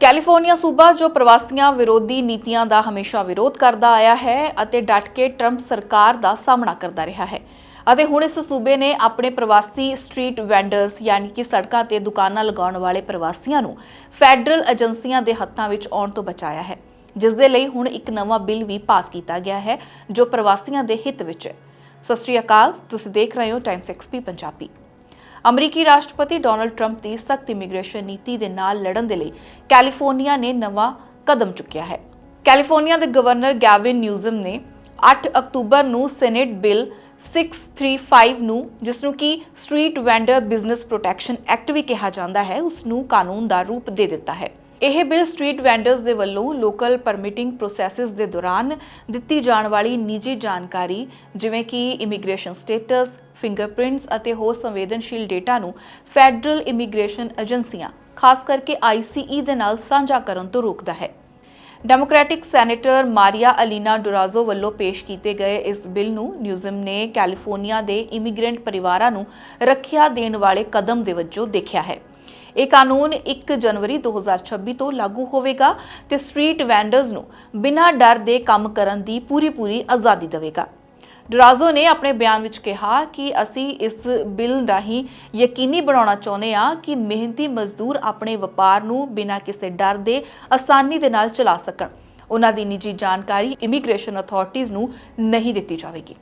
California ਸੂਬਾ, ਜੋ ਪ੍ਰਵਾਸੀਆਂ ਵਿਰੋਧੀ ਨੀਤੀਆਂ ਦਾ ਹਮੇਸ਼ਾ ਵਿਰੋਧ ਕਰਦਾ ਆਇਆ ਹੈ ਅਤੇ ਡਟ ਕੇ ਟਰੰਪ ਸਰਕਾਰ ਦਾ ਸਾਹਮਣਾ ਕਰਦਾ ਰਿਹਾ ਹੈ। ਅਤੇ ਹੁਣ ਇਸ ਸੂਬੇ ਨੇ ਆਪਣੇ ਪ੍ਰਵਾਸੀ ਸਟਰੀਟ ਵੈਂਡਰਸ, ਯਾਨੀ ਕਿ ਸੜਕਾਂ ਤੇ ਦੁਕਾਨਾਂ ਲਗਾਉਣ ਵਾਲੇ ਪ੍ਰਵਾਸੀਆਂ ਨੂੰ ਫੈਡਰਲ ਏਜੰਸੀਆਂ ਦੇ ਹੱਥਾਂ ਵਿੱਚ ਆਉਣ ਤੋਂ ਬਚਾਇਆ ਹੈ। ਜਿਸ ਦੇ ਲਈ ਹੁਣ ਇੱਕ ਨਵਾਂ ਬਿੱਲ ਵੀ ਪਾਸ ਕੀਤਾ ਗਿਆ ਹੈ, ਜੋ ਪ੍ਰਵਾਸੀਆਂ ਦੇ ਹਿੱਤ ਵਿੱਚ ਹੈ। ਸਤਿ ਸ਼੍ਰੀ ਅਕਾਲ, ਤੁਸੀਂ ਦੇਖ ਰਹੇ ਹੋ ਟਾਈਮਸ ਐਕਸਪੀ ਪੰਜਾਬੀ। ਅਮਰੀਕੀ ਰਾਸ਼ਟਰਪਤੀ ਡੋਨਲਡ ਟਰੰਪ ਦੀ ਸਖਤ ਇਮੀਗ੍ਰੇਸ਼ਨ ਨੀਤੀ ਦੇ ਨਾਲ ਲੜਨ ਦੇ ਲਈ ਕੈਲੀਫੋਰਨੀਆ ਨੇ ਨਵਾਂ ਕਦਮ ਚੁੱਕਿਆ ਹੈ। ਕੈਲੀਫੋਰਨੀਆ ਦੇ ਗਵਰਨਰ ਗੈਵਿਨ ਨਿਊਜ਼ਮ ਨੇ 8 ਅਕਤੂਬਰ ਨੂੰ ਸੈਨੇਟ ਬਿੱਲ 635 ਨੂੰ, ਜਿਸ ਨੂੰ ਕਿ street vendor business protection act ਵੀ ਕਿਹਾ ਜਾਂਦਾ ਹੈ, ਉਸ ਨੂੰ ਕਾਨੂੰਨ ਦਾ ਰੂਪ ਦੇ ਦਿੱਤਾ ਹੈ। ਇਹ ਬਿੱਲ ਸਟਰੀਟ ਵੈਂਡਰਸ ਦੇ ਵੱਲੋਂ ਲੋਕਲ ਪਰਮਿਟਿੰਗ ਪ੍ਰੋਸੈਸਸ ਦੇ ਦੌਰਾਨ ਦਿੱਤੀ ਜਾਣ ਵਾਲੀ ਨਿੱਜੀ ਜਾਣਕਾਰੀ, ਜਿਵੇਂ ਕਿ ਇਮੀਗ੍ਰੇਸ਼ਨ ਸਟੇਟਸ ਫਿੰਗਰਪ੍ਰਿੰਟਸ ਅਤੇ ਹੋਰ ਸੰਵੇਦਨਸ਼ੀਲ ਡੇਟਾ ਨੂੰ ਫੈਡਰਲ ਇਮੀਗ੍ਰੇਸ਼ਨ ਏਜੰਸੀਆਂ ਖਾਸ ਕਰਕੇ ICE ਦੇ ਨਾਲ ਸਾਂਝਾ ਕਰਨ ਤੋਂ ਰੋਕਦਾ ਹੈ। ਡੈਮੋਕ੍ਰੈਟਿਕ ਸੈਨੇਟਰ ਮਾਰੀਆ ਅਲੀਨਾ ਡੋਰਾਜ਼ੋ ਵੱਲੋਂ ਪੇਸ਼ ਕੀਤੇ ਗਏ ਇਸ ਬਿੱਲ ਨੂੰ ਨਿਊਜ਼ਮ ਨੇ ਕੈਲੀਫੋਰਨੀਆ ਦੇ ਇਮੀਗ੍ਰੈਂਟ ਪਰਿਵਾਰਾਂ ਨੂੰ ਰੱਖਿਆ ਦੇਣ ਵਾਲੇ ਕਦਮ ਦੇ ਵਜੋਂ ਦੇਖਿਆ ਹੈ। ਇਹ ਕਾਨੂੰਨ 1 ਜਨਵਰੀ 2026 ਤੋਂ ਲਾਗੂ ਹੋਵੇਗਾ ਤੇ ਸਟਰੀਟ ਵੈਂਡਰਸ ਨੂੰ ਬਿਨਾਂ ਡਰ ਦੇ ਕੰਮ ਕਰਨ ਦੀ ਪੂਰੀ-ਪੂਰੀ ਆਜ਼ਾਦੀ ਦੇਵੇਗਾ। ਡਰਾਜ਼ੋ ਨੇ ਆਪਣੇ ਬਿਆਨ ਵਿੱਚ ਕਿਹਾ ਕਿ ਅਸੀਂ ਇਸ ਬਿੱਲ ਰਾਹੀਂ ਯਕੀਨੀ ਬਣਾਉਣਾ ਚਾਹੁੰਦੇ ਹਾਂ ਕਿ ਮਿਹਨਤੀ ਮਜ਼ਦੂਰ ਆਪਣੇ ਵਪਾਰ ਨੂੰ ਬਿਨਾਂ ਕਿਸੇ ਡਰ ਦੇ ਆਸਾਨੀ ਦੇ ਨਾਲ ਚਲਾ ਸਕਣ। ਉਹਨਾਂ ਦੀ ਨਿੱਜੀ ਜਾਣਕਾਰੀ ਇਮੀਗ੍ਰੇਸ਼ਨ ਅਥਾਰਟੀਆਂ ਨੂੰ ਨਹੀਂ ਦਿੱਤੀ ਜਾਵੇਗੀ।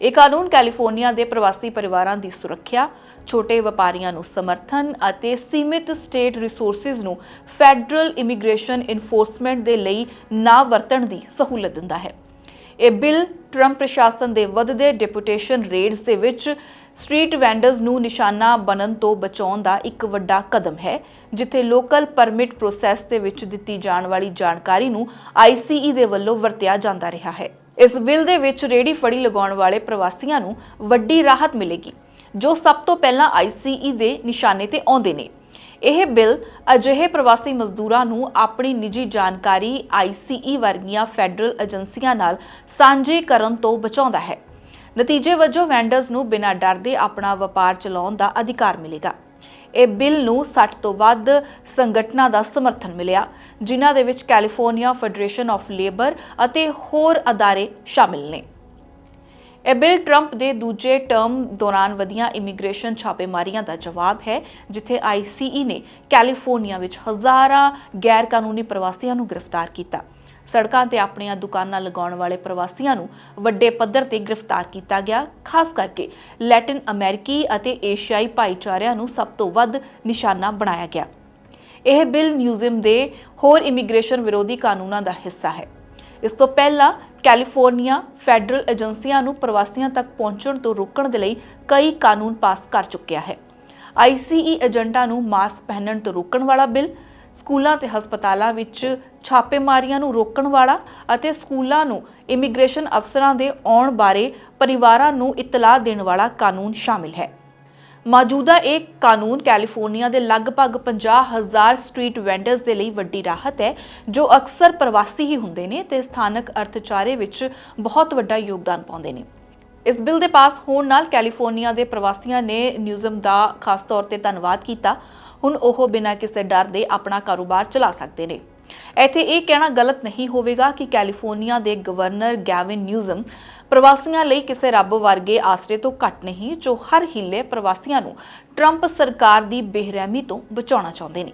ਇਹ ਕਾਨੂੰਨ ਕੈਲੀਫੋਰਨੀਆ ਦੇ ਪ੍ਰਵਾਸੀ ਪਰਿਵਾਰਾਂ ਦੀ ਸੁਰੱਖਿਆ, ਛੋਟੇ ਵਪਾਰੀਆਂ ਨੂੰ ਸਮਰਥਨ ਅਤੇ ਸੀਮਿਤ ਸਟੇਟ ਰਿਸੋਰਸਿਸ ਨੂੰ ਫੈਡਰਲ ਇਮੀਗ੍ਰੇਸ਼ਨ ਇਨਫੋਰਸਮੈਂਟ ਦੇ ਲਈ ਨਾ ਵਰਤਣ ਦੀ ਸਹੂਲਤ ਦਿੰਦਾ ਹੈ। ਇਹ ਬਿੱਲ ਟਰੰਪ ਪ੍ਰਸ਼ਾਸਨ ਦੇ ਵੱਧਦੇ ਡਿਪੂਟੇਸ਼ਨ ਰੇਟਸ ਦੇ ਵਿੱਚ ਸਟਰੀਟ ਵੈਂਡਰਸ ਨੂੰ ਨਿਸ਼ਾਨਾ ਬਣਨ ਤੋਂ ਬਚਾਉਣ ਦਾ ਇੱਕ ਵੱਡਾ ਕਦਮ ਹੈ, ਜਿੱਥੇ ਲੋਕਲ ਪਰਮਿਟ ਪ੍ਰੋਸੈਸ ਦੇ ਵਿੱਚ ਦਿੱਤੀ ਜਾਣ ਵਾਲੀ ਜਾਣਕਾਰੀ ਨੂੰ ICE ਦੇ ਵੱਲੋਂ ਵਰਤਿਆ ਜਾਂਦਾ ਰਿਹਾ ਹੈ। ਇਸ ਬਿੱਲ ਦੇ ਵਿੱਚ ਰੇੜੀ ਫੜੀ ਲਗਾਉਣ ਵਾਲੇ ਪ੍ਰਵਾਸੀਆਂ ਨੂੰ ਵੱਡੀ ਰਾਹਤ ਮਿਲੇਗੀ, ਜੋ ਸਭ ਤੋਂ ਪਹਿਲਾਂ ICE ਦੇ ਨਿਸ਼ਾਨੇ ਤੇ ਆਉਂਦੇ ਨੇ। ਇਹ ਬਿੱਲ ਅਜਿਹੇ ਪ੍ਰਵਾਸੀ ਮਜ਼ਦੂਰਾਂ ਨੂੰ ਆਪਣੀ ਨਿੱਜੀ ਜਾਣਕਾਰੀ ICE ਵਰਗੀਆਂ ਫੈਡਰਲ ਏਜੰਸੀਆਂ ਨਾਲ ਸਾਂਝੀ ਕਰਨ ਤੋਂ ਬਚਾਉਂਦਾ ਹੈ। ਨਤੀਜੇ ਵਜੋਂ ਵੈਂਡਰਸ ਨੂੰ ਬਿਨਾਂ ਡਰ ਦੇ ਆਪਣਾ ਵਪਾਰ ਚਲਾਉਣ ਦਾ ਅਧਿਕਾਰ ਮਿਲੇਗਾ। ਇਹ ਬਿੱਲ ਨੂੰ 60 ਤੋਂ ਵੱਧ ਸੰਗਠਨਾਂ ਦਾ ਸਮਰਥਨ ਮਿਲਿਆ, ਜਿਨ੍ਹਾਂ ਦੇ ਵਿੱਚ ਕੈਲੀਫੋਰਨੀਆ ਫੈਡਰੇਸ਼ਨ ਆਫ ਲੇਬਰ ਅਤੇ ਹੋਰ ਅਦਾਰੇ ਸ਼ਾਮਿਲ ਨੇ। ਇਹ ਬਿੱਲ ਟਰੰਪ ਦੇ ਦੂਜੇ ਟਰਮ ਦੌਰਾਨ ਵਧੀਆਂ ਇਮੀਗ੍ਰੇਸ਼ਨ ਛਾਪੇਮਾਰੀਆਂ ਦਾ ਜਵਾਬ ਹੈ, ਜਿੱਥੇ ICE ਨੇ ਕੈਲੀਫੋਰਨੀਆ ਵਿੱਚ ਹਜ਼ਾਰਾਂ ਗੈਰ ਕਾਨੂੰਨੀ ਪ੍ਰਵਾਸੀਆਂ ਨੂੰ ਗ੍ਰਿਫਤਾਰ ਕੀਤਾ। ਸੜਕਾਂ ਤੇ ਆਪਣੀਆਂ ਦੁਕਾਨਾਂ ਲਗਾਉਣ ਵਾਲੇ ਪ੍ਰਵਾਸੀਆਂ ਨੂੰ ਵੱਡੇ ਪੱਧਰ ਤੇ ਗ੍ਰਿਫਤਾਰ ਕੀਤਾ ਗਿਆ, ਖਾਸ ਕਰਕੇ ਲੈਟਿਨ ਅਮਰੀਕੀ ਅਤੇ ਏਸ਼ੀਆਈ ਭਾਈਚਾਰਿਆਂ ਨੂੰ ਸਭ ਤੋਂ ਵੱਧ ਨਿਸ਼ਾਨਾ ਬਣਾਇਆ ਗਿਆ। ਇਹ ਬਿੱਲ ਨਿਊਜ਼ਮ ਦੇ ਹੋਰ ਇਮੀਗ੍ਰੇਸ਼ਨ ਵਿਰੋਧੀ ਕਾਨੂੰਨਾਂ ਦਾ ਹਿੱਸਾ ਹੈ। ਇਸ ਤੋਂ ਪਹਿਲਾਂ ਕੈਲੀਫੋਰਨੀਆ ਫੈਡਰਲ ਏਜੰਸੀਆਂ ਨੂੰ ਪ੍ਰਵਾਸੀਆਂ ਤੱਕ ਪਹੁੰਚਣ ਤੋਂ ਰੋਕਣ ਦੇ ਲਈ ਕਈ ਕਾਨੂੰਨ ਪਾਸ ਕਰ ਚੁੱਕਿਆ ਹੈ। ICE ਏਜੰਟਾਂ ਨੂੰ ਮਾਸਕ ਪਹਿਨਣ ਤੋਂ ਰੋਕਣ ਵਾਲਾ ਬਿੱਲ, ਸਕੂਲਾਂ ਤੇ ਹਸਪਤਾਲਾਂ ਵਿੱਚ ਛਾਪੇਮਾਰੀਆਂ ਨੂੰ ਰੋਕਣ ਵਾਲਾ ਅਤੇ ਸਕੂਲਾਂ ਨੂੰ ਇਮੀਗ੍ਰੇਸ਼ਨ ਅਫਸਰਾਂ ਦੇ ਆਉਣ ਬਾਰੇ ਪਰਿਵਾਰਾਂ ਨੂੰ ਇਤਲਾਹ ਦੇਣ ਵਾਲਾ ਕਾਨੂੰਨ ਸ਼ਾਮਿਲ ਹੈ। ਮੌਜੂਦਾ ਇਹ ਕਾਨੂੰਨ ਕੈਲੀਫੋਰਨੀਆ ਦੇ ਲਗਭਗ 50000 ਸਟਰੀਟ ਵੈਂਡਰਸ ਦੇ ਲਈ ਵੱਡੀ ਰਾਹਤ ਹੈ, ਜੋ ਅਕਸਰ ਪ੍ਰਵਾਸੀ ਹੀ ਹੁੰਦੇ ਨੇ ਤੇ ਸਥਾਨਕ ਅਰਥਚਾਰੇ ਵਿੱਚ ਬਹੁਤ ਵੱਡਾ ਯੋਗਦਾਨ ਪਾਉਂਦੇ ਨੇ। ਇਸ ਬਿੱਲ ਦੇ ਪਾਸ ਹੋਣ ਨਾਲ ਕੈਲੀਫੋਰਨੀਆ ਦੇ ਪ੍ਰਵਾਸੀਆਂ ਨੇ ਨਿਊਜ਼ਮ ਦਾ ਖਾਸ ਤੌਰ ਤੇ ਧੰਨਵਾਦ ਕੀਤਾ। ਹੁਣ ਉਹ ਬਿਨਾਂ ਕਿਸੇ ਡਰ ਦੇ ਆਪਣਾ ਕਾਰੋਬਾਰ ਚਲਾ ਸਕਦੇ ਨੇ। ਇੱਥੇ ਇਹ ਕਹਿਣਾ ਗਲਤ ਨਹੀਂ ਹੋਵੇਗਾ ਕਿ ਕੈਲੀਫੋਰਨੀਆ ਦੇ ਗਵਰਨਰ ਗੈਵਿਨ ਨਿਊਜ਼ਮ ਪ੍ਰਵਾਸੀਆਂ ਲਈ ਕਿਸੇ ਰੱਬ ਵਰਗੇ ਆਸਰੇ ਤੋਂ ਘੱਟ ਨਹੀਂ, ਜੋ ਹਰ ਹਿੱਲੇ ਪ੍ਰਵਾਸੀਆਂ ਨੂੰ ਟਰੰਪ ਸਰਕਾਰ ਦੀ ਬੇਰਹਿਮੀ ਤੋਂ ਬਚਾਉਣਾ ਚਾਹੁੰਦੇ ਨੇ।